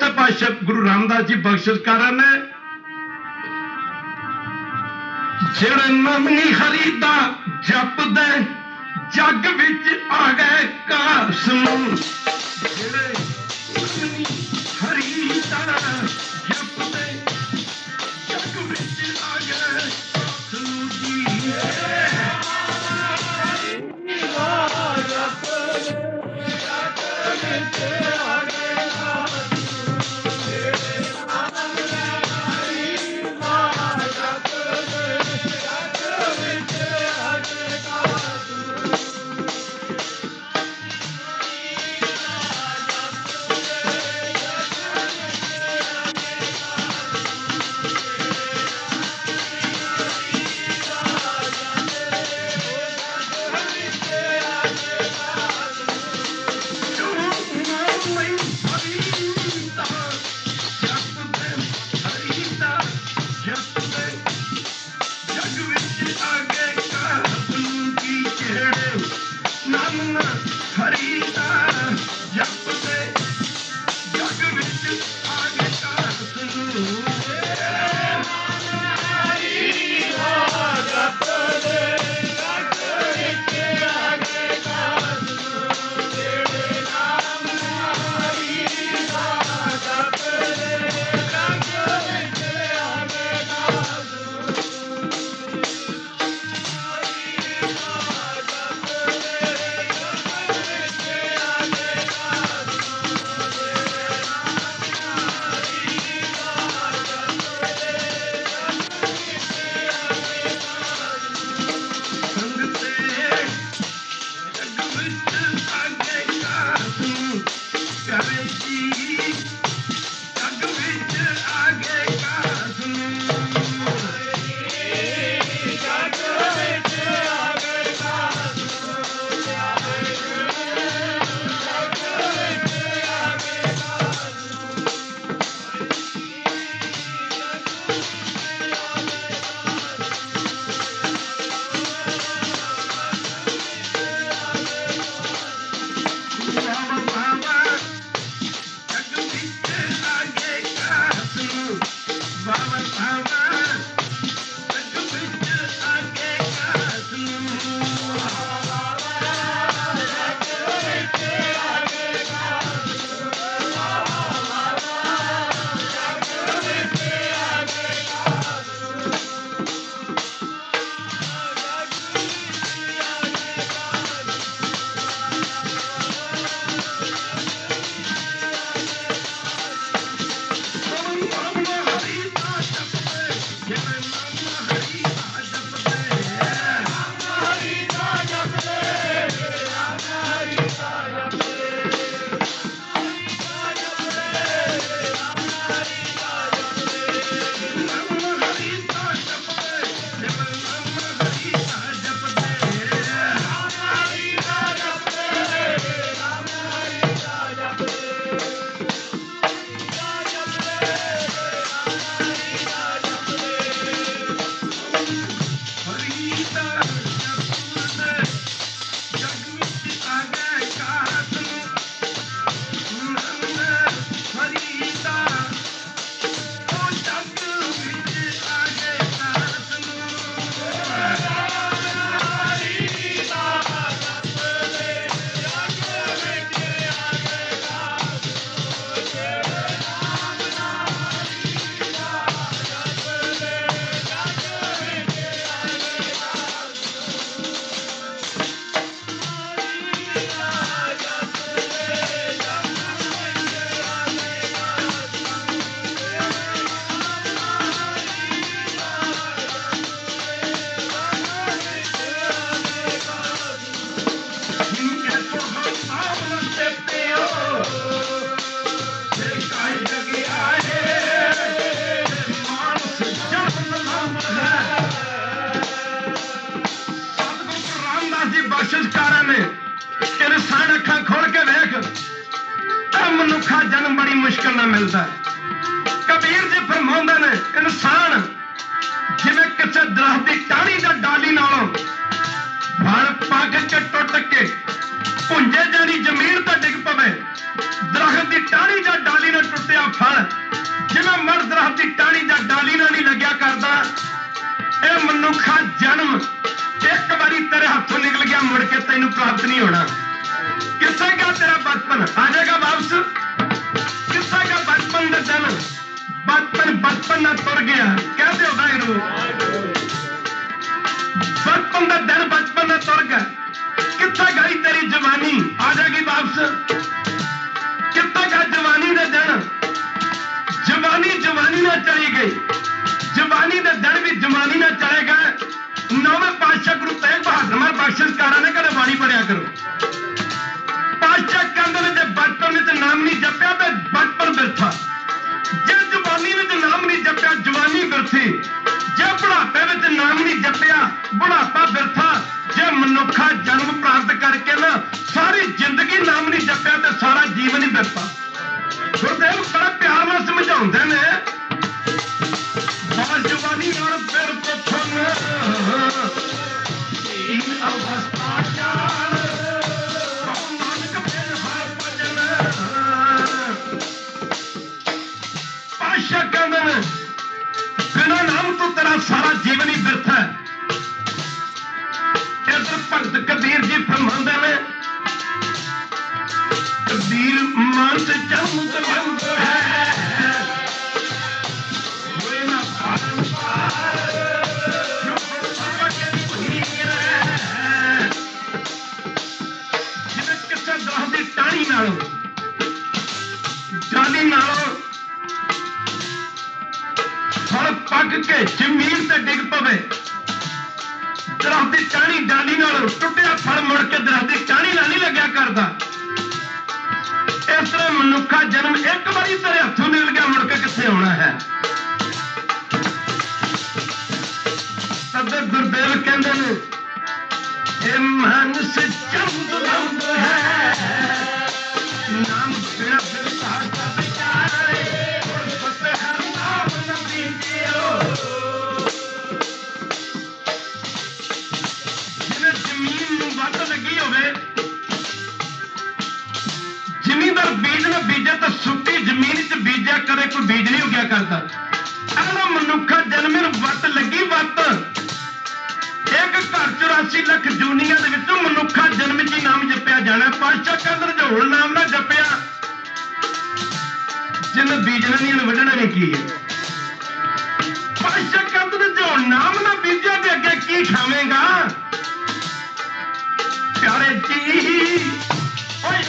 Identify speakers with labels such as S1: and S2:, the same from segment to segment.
S1: ਤਾਂ ਪਾਤਸ਼ਾਹ ਗੁਰੂ ਰਾਮਦਾਸ ਜੀ ਬਖਸ਼ਿਸ਼ ਕਰਨ ਜਿਹੜਾ ਨਾਮ ਨਹੀਂ ਖਰੀਦਾ ਜਪਦਾ, ਜੱਗ ਵਿੱਚ ਆ ਗਏ ਕਾਸ ਨੂੰ। ਜਿਹੜੇ ਕਾਗਜ਼ ਚ ਟੁੱਟ ਕੇ ਪੁੰਜੇ ਜਾਨੀ ਜ਼ਮੀਨ ਤਾਂ ਡਿੱਗ ਪਵੇ ਦਰਖਤ ਦੀ ਟਾਹਣੀ ਜਾਂ ਡਾਲੀ ਨਾਲ ਟੁੱਟਿਆ ਫਲ ਜਿਵੇਂ ਮਰ ਦਰਖਤ ਦੀ ਟਾਹਣੀ ਜਾਂ ਡਾਲੀ ਨਾਲ ਨਹੀਂ ਲੱਗਿਆ ਕਰਦਾ ਇਹ ਮਨੁੱਖਾ ਜਨਮ ਇੱਕ ਵਾਰੀ ਤੇਰੇ ਹੱਥੋਂ ਨਿਕਲ ਗਿਆ ਮੁੜ ਕੇ ਤੈਨੂੰ ਪ੍ਰਾਪਤ ਨਹੀਂ ਹੋਣਾ ਕਿੱਥੇ ਗਿਆ ਤੇਰਾ ਬਚਪਨ ਆ ਜਾਏਗਾ ਵਾਪਸ ਕਿੱਥੇ ਗਿਆ ਬਚਪਨ ਦਾ ਜਨਮ ਬਚਪਨ ਬਚਪਨ ਨਾਲ ਤੁਰ ਗਿਆ ਕਹਦੇ ਹੋ ਇਹਨੂੰ ਬਚਪਨ ਦਾ ਦਿਨ ਬਚਪਨ ਦਾ ਤੁਰ ਗਿਆ ਕਿੱਥੇ ਗਈ ਤੇਰੀ ਜਵਾਨੀ? ਆ ਜਾਗੀ ਗੁਰਦੇਵ ਬੜਾ ਪਿਆਰ ਨਾਲ ਸਮਝਾਉਂਦੇ ਨੇ। ਹੋਰ ਫਤਿਹ ਹਰ ਨਾਮ ਨਬੀ ਜੀਓ ਜਿਵੇਂ ਜ਼ਮੀਨ ਨੂੰ ਵੱਟ ਲੱਗੀ ਹੋਵੇ ਜ਼ਿਮੀਂਦਾਰ ਬੀਜ ਨਾ ਬੀਜੇ ਤਾਂ ਸੁੱਕੀ ਜ਼ਮੀਨ 'ਚ ਬੀਜਿਆ ਕਦੇ ਕੋਈ ਬੀਜ ਨਹੀਂ ਉੱਗਿਆ ਕਰਦਾ ਅਗਲਾ ਮਨੁੱਖਾ ਜਨਮੇ ਨੂੰ ਵੱਟ ਲੱਗੀ ਵੱਟ ਇੱਕ ਘਰ 84 ਲੱਖ ਜੂਨੀਆਂ ਦੇ ਵਿੱਚੋਂ ਮਨੁੱਖਾ ਜਨਮ 'ਚ ਨਾਮ ਜਪਿਆ ਜਾਣਾ ਪਾਤਸ਼ਾਹ ਕਹਿੰਦੇ ਜੋ ਨਾਮ ਨਾ ਜਪਿਆ। ਜਿਹਨੂੰ ਬੀਜਣਾ ਨਹੀਂ ਉਹਨੂੰ ਵੱਢਣਾ ਨਹੀਂ ਕੀ ਹੈ? ਪਾਤਸ਼ਾਹ ਕਹਿੰਦੇ ਜੋ ਨਾਮ ਨਾ ਬੀਜਿਆ ਤੇ ਅੱਗੇ ਕੀ ਖਾਵੇਂਗਾ? ਪਿਆਰੇ ਜੀ, ਓਏ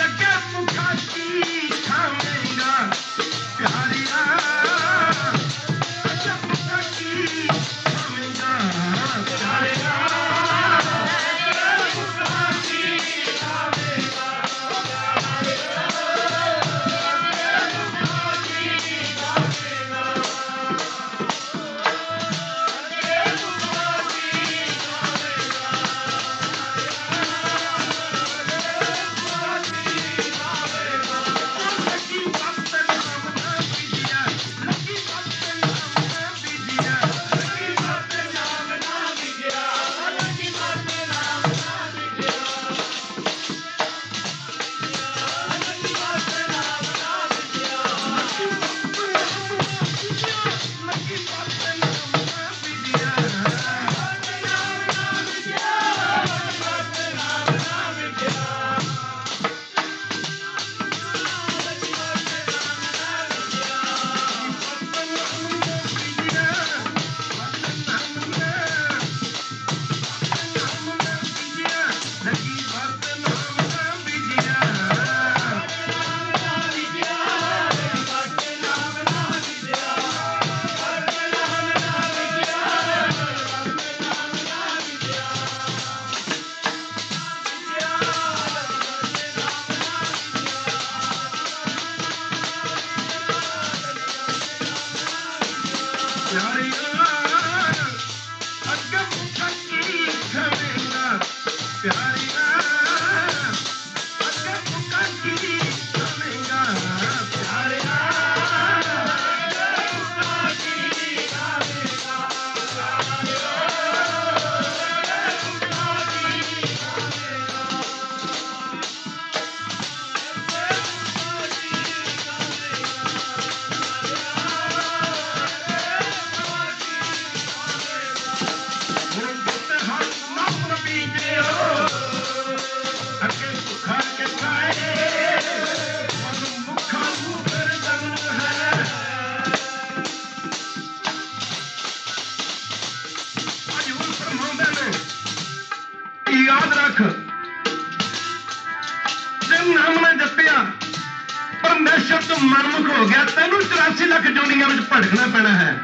S1: ਹੋ ਗਿਆ, ਤੈਨੂੰ 84 ਲੱਖ ਜੁਨੀਆਂ ਵਿੱਚ ਭੜਕਣਾ ਪੈਣਾ ਹੈ।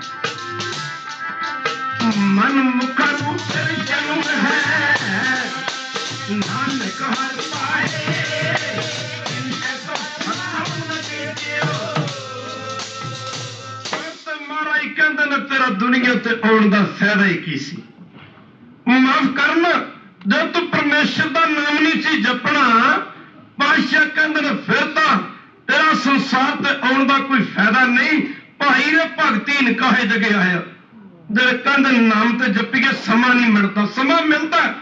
S1: ਮਨ ਮੁਖ ਰੂਪ ਜਨਮ ਹੈ। ਨਾਨਕ ਹਰ ਪਾਏ ਇਨਕੇ ਤੋਂ ਮਹਾਰਾਜ ਕਹਿੰਦੇ ਨੇ, ਤੇਰਾ ਦੁਨੀਆ ਤੇ ਆਉਣ ਦਾ ਫਾਇਦਾ ਹੀ ਕੀ ਸੀ? ਮਾਫ ਕਰਨਾ, ਜਦ ਤੂੰ ਪਰਮੇਸ਼ਰ ਦਾ ਨਾਮ ਨਹੀਂ ਸੀ ਜਪਣਾ ਪਾਸ਼ਾ ਕਹਿੰਦੇ ਨੇ, ਫਿਰ ਤਾਂ ਤੇਰਾ ਸੰਸਾਰ ਤੇ ਆਉਣ ਦਾ ਕੋਈ ਫਾਇਦਾ ਨਹੀਂ। ਭਾਈ ਨੇ ਭਗਤੀ ਨਿਕਾਹੇ ਜਗੇ ਆਇਆ ਜਿਹੜੇ ਕਹਿੰਦੇ ਨਾਮ ਤੇ ਜਪੀਏ ਸਮਾਂ ਨਹੀਂ ਮਿਲਦਾ। ਸਮਾਂ ਮਿਲਦਾ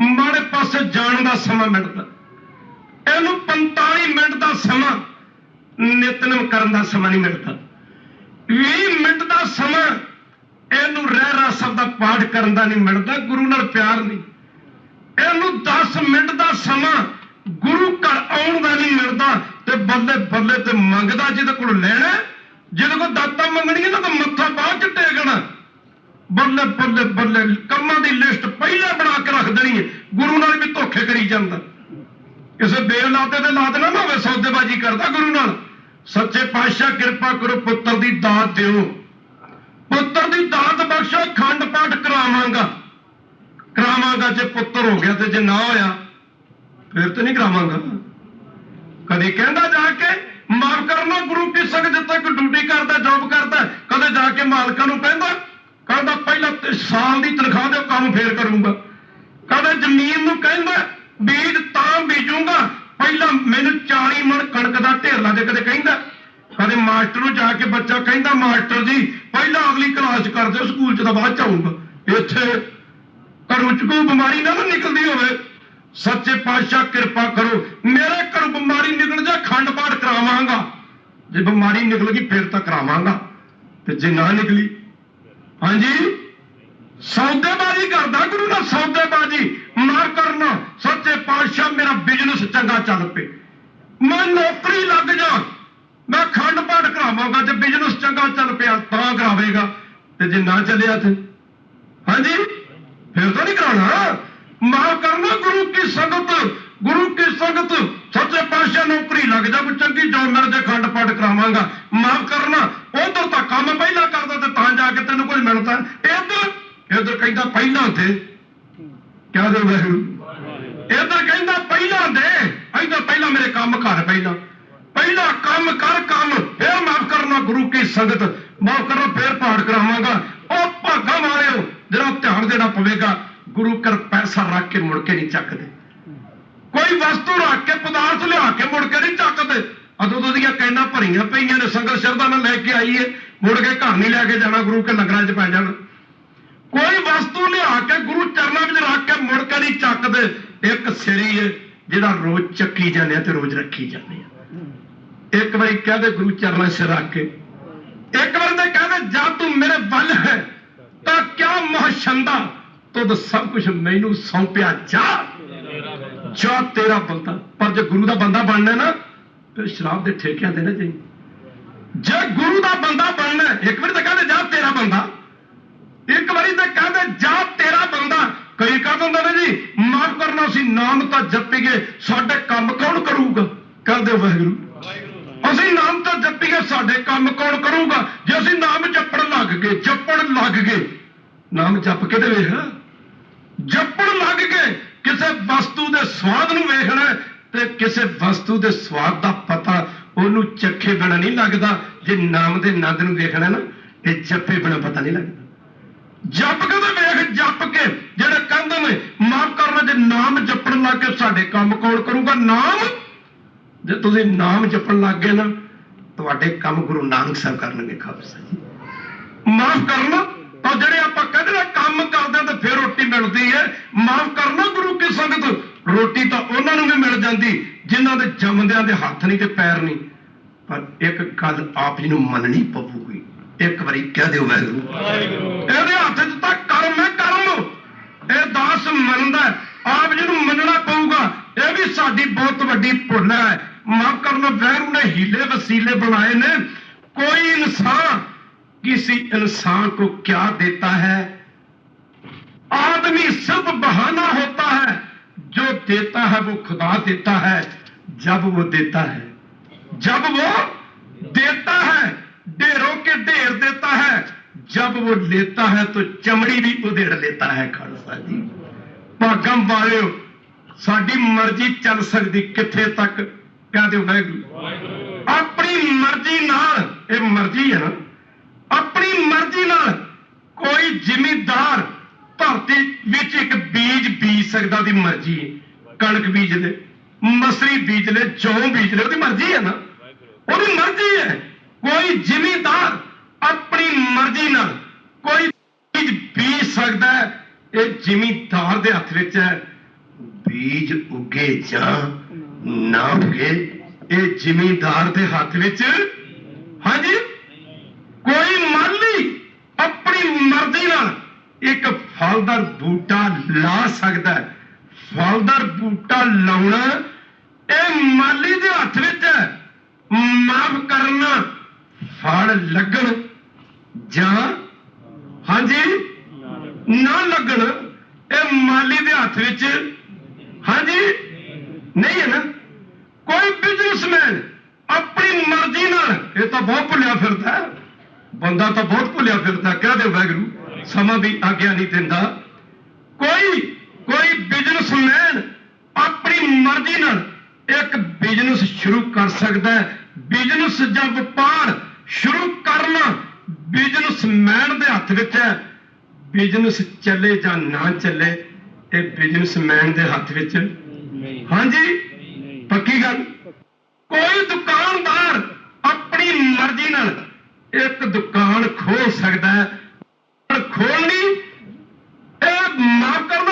S1: ਮਾੜੇ ਪਾਸੇ ਜਾਣ ਦਾ ਸਮਾਂ ਮਿਲਦਾ। ਇਹਨੂੰ 45 ਮਿੰਟ ਦਾ ਸਮਾਂ, ਨਿਤਨਮ ਕਰਨ ਦਾ ਸਮਾਂ ਨਹੀਂ ਮਿਲਦਾ। 20 ਮਿੰਟ ਦਾ ਸਮਾਂ, ਇਹਨੂੰ ਰਹਿ ਰਸਬ ਦਾ ਪਾਠ ਕਰਨ ਦਾ ਨਹੀਂ ਮਿਲਦਾ। ਗੁਰੂ ਨਾਲ ਪਿਆਰ ਨਹੀਂ। ਇਹਨੂੰ 10 ਮਿੰਟ ਦਾ ਸਮਾਂ ਗੁਰੂ ਘਰ ਆਉਣ ਦਾ ਨਹੀਂ ਮਿਲਦਾ ਤੇ ਬੱਲੇ ਬੱਲੇ ਤੇ ਮੰਗਦਾ ਜਿਹਦੇ ਕੋਲ ਲੈਣਾ, ਜਿਹਦੇ ਕੋਲ ਦਾਤਾ ਮੰਗਣੀ ਨਾ ਤਾਂ ਮੱਥਾ ਬਾਅਦ ਚ ਟੇਕਣਾ। ਬੱਲੇ ਬੱਲੇ ਬੱਲੇ ਕੰਮਾਂ ਦੀ ਲਿਸਟ ਪਹਿਲਾਂ ਬਣਾ ਕੇ ਰੱਖ ਦੇਣੀ ਹੈ। ਗੁਰੂ ਨਾਲ ਵੀ ਧੋਖੇ ਕਰੀ ਜਾਂਦਾ। ਕਿਸੇ ਬੇਲਾਦੇ ਤੇ ਲਾਦ ਨਾ ਹੋਵੇ, ਸੌਦੇਬਾਜ਼ੀ ਕਰਦਾ ਗੁਰੂ ਨਾਲ। ਸੱਚੇ ਪਾਤਸ਼ਾਹ ਕਿਰਪਾ ਕਰੋ, ਪੁੱਤਰ ਦੀ ਦਾਤ ਦਿਓ। ਪੁੱਤਰ ਦੀ ਦਾਤ ਬਖਸ਼ੋ ਖੰਡ ਪਾਠ ਕਰਾਵਾਂਗਾ। ਕਰਾਵਾਂਗਾ ਜੇ ਪੁੱਤਰ ਹੋ ਗਿਆ ਤੇ ਜੇ ਨਾ ਹੋਇਆ, ਫਿਰ ਤੇ ਨਹੀਂ ਕਰਾਵਾਂਗਾ। ਕਦੇ ਕਹਿੰਦਾ ਜਾ ਕੇ ਮਾਫ ਕਰਨਾ, ਗੁਰੂ ਕੀ ਸੰਗਤ ਜਿੱਥੇ ਡਿਊਟੀ ਕਰਦਾ ਜੌਬ ਕਰਦਾ, ਕਦੇ ਜਾ ਕੇ ਮਾਲਕਾਂ ਨੂੰ ਕਹਿੰਦਾ ਕਹਿੰਦਾ ਪਹਿਲਾਂ ਸਾਲ ਦੀ ਤਨਖਾਹ ਦੇ ਕੰਮ ਫੇਰ ਕਰੂੰਗਾ। ਕਦੇ ਜ਼ਮੀਨ ਨੂੰ ਕਹਿੰਦਾ, ਬੀਜ ਤਾਂ ਬੀਜੂੰਗਾ, ਪਹਿਲਾਂ ਮੈਨੂੰ 40 ਮਣ ਕਣਕ ਦਾ ਢੇਰ ਲਾ ਦੇ ਕਦੇ ਕਹਿੰਦਾ। ਕਦੇ ਮਾਸਟਰ ਨੂੰ ਜਾ ਕੇ ਬੱਚਾ ਕਹਿੰਦਾ, ਮਾਸਟਰ ਜੀ, ਪਹਿਲਾਂ ਅਗਲੀ ਕਲਾਸ ਕਰ ਦਿਓ ਸਕੂਲ ਚ ਤਾਂ ਬਾਅਦ ਚ ਆਊਂਗਾ। ਇੱਥੇ ਘਰੋਂ ਚ ਕੋਈ ਬਿਮਾਰੀ ਨਾ ਨਿਕਲਦੀ ਹੋਵੇ। ਸੱਚੇ ਪਾਤਸ਼ਾਹ, ਕਿਰਪਾ ਕਰੋ। ਮੇਰੇ ਘਰੋਂ ਬਿਮਾਰੀ ਨਿਕਲ ਜਾ ਖੰਡ ਪਾਠ ਕਰਾਵਾਂਗਾ। ਜੇ ਬਿਮਾਰੀ ਨਿਕਲ ਗਈ, ਫਿਰ ਤਾਂ ਕਰਾਵਾਂਗਾ। ਤੇ ਜੇ ਨਾ ਨਿਕਲੀ, ਹਾਂਜੀ? ਸੌਦੇਬਾਜ਼ੀ ਕਰਦਾ, ਗੁਰੂ ਨਾਲ ਸੌਦੇਬਾਜ਼ੀ ਮਾਰ ਕਰਨਾ। ਸੱਚੇ ਪਾਤਸ਼ਾਹ, ਮੇਰਾ ਬਿਜ਼ਨਸ ਚੰਗਾ ਚੱਲ ਪਏ। ਮੈਂ ਨੌਕਰੀ ਲੱਗ ਜਾ, ਮੈਂ ਖੰਡ ਪਾਠ ਕਰਾਵਾਂਗਾ ਜੇ ਬਿਜ਼ਨਸ ਚੰਗਾ ਚੱਲ ਪਿਆ, ਤਾਂ ਕਰਾਵੇਗਾ। ਤੇ ਜੇ ਨਾ ਚੱਲਿਆ ਤੇ ਹਾਂਜੀ? ਫਿਰ ਤਾਂ ਨਹੀਂ ਕਰਾਉਣਾ। ਮਾਫ ਕਰਨਾ ਗੁਰੂ ਕੀ ਸੰਗਤ, ਗੁਰੂ ਕੀ ਸੰਗਤ। ਸੱਚੇ ਪਾਤਸ਼ਾਹ ਨੌਕਰੀ ਲੱਗ ਜਾ ਕੋਈ ਚੰਗੀ ਜੋਬ ਮਿਲ ਜੇ, ਖੰਡ ਪਾਠ ਕਰਾਵਾਂਗਾ। ਮਾਫ ਕਰਨਾ, ਉਧਰ ਤਾਂ ਕੰਮ ਪਹਿਲਾਂ ਕਰਦਾ ਤੇ ਤਾਂ ਜਾ ਕੇ ਤੈਨੂੰ ਕੁਝ ਮਿਲਦਾ। ਇੱਧਰ ਇੱਧਰ ਕਹਿੰਦਾ ਪਹਿਲਾਂ ਤੇ ਕਿਆ ਦੇ ਵਾਹਿਗੁਰੂ ਇੱਧਰ ਕਹਿੰਦਾ ਪਹਿਲਾਂ ਦੇ। ਇੱਧਰ ਪਹਿਲਾਂ ਮੇਰੇ ਕੰਮ ਕਰ ਪਹਿਲਾਂ। ਪਹਿਲਾਂ ਕੰਮ ਕਰ, ਕੰਮ। ਫਿਰ ਮਾਫ ਕਰਨਾ ਗੁਰੂ ਕੀ ਸੰਗਤ। ਮਾਫ ਕਰਨਾ, ਫਿਰ ਪਾਠ ਕਰਾਵਾਂਗਾ। ਉਹ ਭਾਗਾ ਮਾਰਿਓ ਜਿਹੜਾ ਧਿਆਨ ਦੇਣਾ ਪਵੇਗਾ ਗੁਰੂ ਕਰ ਪੈਸਾ ਰੱਖ ਕੇ ਮੁੜ ਕੇ ਨਹੀਂ ਚੱਕਦੇ। ਕੋਈ ਵਸਤੂ ਰੱਖ ਕੇ, ਪਦਾਰਥ ਲਿਆ ਕੇ ਮੁੜ ਕੇ ਨਹੀਂ ਚੱਕਦੇ। ਅਦੋਂ ਤੋਂ ਦੀਆਂ ਕੈਨਾਂ ਭਰੀਆਂ ਪਈਆਂ ਨੇ ਸੰਗਤ ਸ਼ਰਧਾ ਨਾਲ ਲੈ ਕੇ ਆਈਏ ਮੁੜ ਕੇ ਘਰ ਨਹੀਂ ਲੈ ਕੇ ਜਾਣਾ, ਗੁਰੂ ਕੇ ਲੰਗਰਾਂ 'ਚ ਪੈ ਜਾਣਾ। ਕੋਈ ਵਸਤੂ ਲਿਆ ਕੇ ਗੁਰੂ ਚਰਨਾਂ ਵਿੱਚ ਰੱਖ ਕੇ ਮੁੜ ਕੇ ਨਹੀਂ ਚੱਕਦੇ, ਇੱਕ ਸਿਰੀ ਹੈ ਜਿਹੜਾ ਰੋਜ਼ ਚੱਕੀ ਜਾਂਦੇ ਆ ਤੇ ਰੋਜ਼ ਰੱਖੀ ਜਾਂਦੇ ਆ। ਇੱਕ ਵਾਰੀ ਕਹਦੇ ਗੁਰੂ ਚਰਨਾਂ 'ਚ ਰੱਖ ਕੇ। ਇੱਕ ਵਾਰ ਤੇ ਕਹਦੇ ਜਾ ਤੂੰ ਮੇਰੇ ਵੱਲ ਹੈ, ਤਾਂ ਕਿਆ ਮਹਸ਼ੰਦਾ ਤੁਧ ਸਭ ਕੁਝ ਮੈਨੂੰ ਸੌਂਪਿਆ ਜਾ। ਜਾ ਤੇਰਾ ਬੰਦਾ। ਪਰ ਜੇ ਗੁਰੂ ਦਾ ਬੰਦਾ ਬਣਨਾ ਨਾ, ਫਿਰ ਸ਼ਰਾਬ ਦੇ ਠੇਕਿਆਂ ਤੇ ਨਾ ਜੇ ਗੁਰੂ ਦਾ ਬੰਦਾ ਬਣਨਾ, ਇੱਕ ਵਾਰੀ ਤਾਂ ਕਹਿੰਦੇ ਜਾ ਤੇਰਾ ਬੰਦਾ। ਇੱਕ ਵਾਰੀ ਤਾਂ ਕਹਿੰਦੇ ਜਾ ਤੇਰਾ ਬੰਦਾ। ਕਈ ਕਹਿ ਦਿੰਦੇ ਨੇ ਜੀ, ਮਾਫ ਕਰਨਾ ਸੀ ਨਾਮ ਤਾਂ ਜਪੀਏ, ਸਾਡੇ ਕੰਮ ਕੌਣ ਕਰੂਗਾ? ਕਹਿੰਦੇ ਵਾਹਿਗੁਰੂ। ਅਸੀਂ ਨਾਮ ਤਾਂ ਜਪੀਏ, ਸਾਡੇ ਕੰਮ ਕੌਣ ਕਰੂਗਾ? ਜੇ ਅਸੀਂ ਨਾਮ ਜਪਣ ਲੱਗ ਗਏ, ਜਪਣ ਲੱਗ ਗਏ, ਨਾਮ ਜਪ ਕੇ ਤੇ ਵੇਖ। ਜਪਣ ਲੱਗ ਗਏ ਕਿਸੇ ਵਸਤੂ ਦੇ ਸਵਾਦ ਨੂੰ ਵੇਖਣਾ ਤੇ ਕਿਸੇ ਵਸਤੂ ਦੇ ਸਵਾਦ ਦਾ ਪਤਾ ਉਹਨੂੰ ਚੱਖੇ ਬਿਨਾ ਨਹੀਂ ਲੱਗਦਾ। ਜੇ ਨਾਮ ਦੇ ਨੰਦ ਨੂੰ ਵੇਖਣਾ ਨਾ ਇਹ ਜਪੇ ਬਿਨਾ ਪਤਾ ਨਹੀਂ ਲੱਗਦਾ। ਜਪ ਕੇ ਤੇ ਵੇਖ, ਜਪ ਕੇ ਜਿਹੜੇ ਕਹਿੰਦੇ ਨੇ ਮਾਫ ਕਰਨਾ, ਜੇ ਨਾਮ ਜਪਣ ਲੱਗ ਕੇ ਸਾਡੇ ਕੰਮ ਕੌਣ ਕਰੂਗਾ? ਨਾਮ? ਜੇ ਤੁਸੀਂ ਨਾਮ ਜਪਣ ਲੱਗ ਗਏ ਨਾ, ਤੁਹਾਡੇ ਕੰਮ ਗੁਰੂ ਨਾਨਕ ਸਾਹਿਬ ਕਰਨਗੇ, ਖਾਲਸਾ ਜੀ। ਮਾਫ ਕਰਨਾ ਪਰ ਜਿਹੜੇ ਆਪਾਂ ਕਹਿੰਦੇ ਨੇ ਕੰਮ ਕਰਦੇ ਤਾਂ ਫਿਰ ਰੋਟੀ ਮਿਲਦੀ ਹੈ ਮਾਫ ਕਰਨਾ ਗੁਰੂ ਕੀ ਸੰਗਤ ਰੋਟੀ ਤਾਂ ਉਹਨਾਂ ਨੂੰ ਵੀ ਮਿਲ ਜਾਂਦੀ ਜਿਨ੍ਹਾਂ ਦੇ ਜੰਮਦਿਆਂ ਦੇ ਹੱਥ ਨਹੀਂ ਤੇ ਪੈਰ ਨਹੀਂ। ਪਰ ਇੱਕ ਗੱਲ ਆਪ ਜੀ ਨੂੰ ਮੰਨਣੀ ਪਊਗੀ ਇੱਕ ਵਾਰੀ ਕਹਿ ਦਿਓ ਵਾਹਿਗੁਰੂ। ਇਹਦੇ ਹੱਥ 'ਚ ਤਾਂ ਕਰਮ ਹੈ ਕਰਮ। ਇਹ ਦਾਸ ਮੰਨਦਾ ਆਪ ਜੀ ਨੂੰ ਮੰਨਣਾ ਪਊਗਾ। ਇਹ ਵੀ ਸਾਡੀ ਬਹੁਤ ਵੱਡੀ ਭੁੱਲ ਹੈ। ਮਾਫ ਕਰਨਾ ਵੈਰੂ ਨੇ ਹੀਲੇ ਵਸੀਲੇ ਬਣਾਏ ਨੇ। ਕੋਈ ਇਨਸਾਨ किसी इंसान को क्या देता है? आदमी सब बहाना होता है। जो देता है वो खुदा देता है। जब वो देता है जब वो देता है ढेरों के ढेर देता है। जब वो लेता है तो चमड़ी भी उधेड़ लेता है खालसा जी। भागम वाले साड़ी मर्ज़ी चल सकती किथे तक? कहते वाहगुरु। अपनी मर्ज़ी नाल ये मर्ज़ी है ना? ਕੋਈ ਜ਼ਿਮੀਂਦਾਰ ਧਰਤੀ ਵਿੱਚ ਇੱਕ ਬੀਜ ਬੀਜ ਸਕਦਾ ਦੀ ਮਰਜ਼ੀ ਹੈ। ਕਣਕ ਬੀਜ ਲੈ, ਮਸਰੀ ਬੀਜ ਲੈ, ਜੌਂ ਬੀਜ ਲੈ, ਉਹਦੀ ਮਰਜ਼ੀ ਹੈ ਨਾ। ਉਹਦੀ ਮਰਜ਼ੀ ਹੈ। ਕੋਈ ਜ਼ਿਮੀਂਦਾਰ ਆਪਣੀ ਮਰਜ਼ੀ ਨਾਲ ਕੋਈ ਬੀਜ ਬੀਜ ਸਕਦਾ ਇਹ ਜ਼ਿਮੀਦਾਰ ਦੇ ਹੱਥ ਵਿੱਚ ਹੈ। ਬੀਜ ਉੱਗੇ ਜਾਂ ਨਾ ਉੱਗੇ, ਇਹ ਜ਼ਿਮੀਦਾਰ ਦੇ ਹੱਥ ਵਿੱਚ। ਹਾਂਜੀ? ਕੋਈ ਮਾਲੀ ਆਪਣੀ ਨਾਲ ਇੱਕ ਫਲਦਾਰ ਬੂਟਾ ਲਾ ਸਕਦਾ ਹੈ। ਫਲਦਾਰ ਬੂਟਾ ਲਾਉਣਾ ਇਹ ਮਾਲੀ ਦੇ ਹੱਥ ਵਿੱਚ ਹੈ। ਮਾਫ ਕਰਨਾ ਫਲ ਲੱਗਣ ਜਾਂ ਹਾਂਜੀ, ਨਾ ਲੱਗਣ, ਇਹ ਮਾਲੀ ਦੇ ਹੱਥ ਵਿੱਚ ਹਾਂਜੀ, ਨਹੀਂ ਹੈ ਨਾ। ਕੋਈ ਬਿਜ਼ਨਸਮੈਨ ਆਪਣੀ ਮਰਜ਼ੀ ਨਾਲ, ਇਹ ਤਾਂ ਬਹੁਤ ਭੁੱਲਿਆ ਫਿਰਦਾ ਹੈ। ਬੰਦਾ ਤਾਂ ਬਹੁਤ ਭੁੱਲਿਆ ਫਿਰਦਾ, ਕਹਿ ਦਿਓ ਵੈਗਰੂ ਸਮਾਂ ਵੀ ਆਗਿਆ ਨਹੀਂ ਦਿੰਦਾ। ਕੋਈ ਕੋਈ ਬਿਜ਼ਨਸਮੈਨ ਆਪਣੀ ਮਰਜ਼ੀ ਨਾਲ ਇੱਕ ਬਿਜ਼ਨਸ ਸ਼ੁਰੂ ਕਰ ਸਕਦਾ ਹੈ। ਬਿਜ਼ਨਸ ਜਾਂ ਵਪਾਰ ਸ਼ੁਰੂ ਕਰਨਾ ਬਿਜ਼ਨਸਮੈਨ ਦੇ ਹੱਥ ਵਿੱਚ ਹੈ। ਬਿਜ਼ਨਸ ਚੱਲੇ ਜਾਂ ਨਾ ਚੱਲੇ, ਇਹ ਬਿਜ਼ਨਸਮੈਨ ਦੇ ਹੱਥ ਵਿੱਚ। ਹਾਂਜੀ? ਪੱਕੀ ਗੱਲ? ਕੋਈ ਦੁਕਾਨਦਾਰ ਆਪਣੀ ਮਰਜ਼ੀ ਨਾਲ ਇੱਕ ਦੁਕਾਨ ਖੋਲ ਸਕਦਾ ਹੈ। ਖੋਲਣੀ ਇਹ ਮਾਕਰ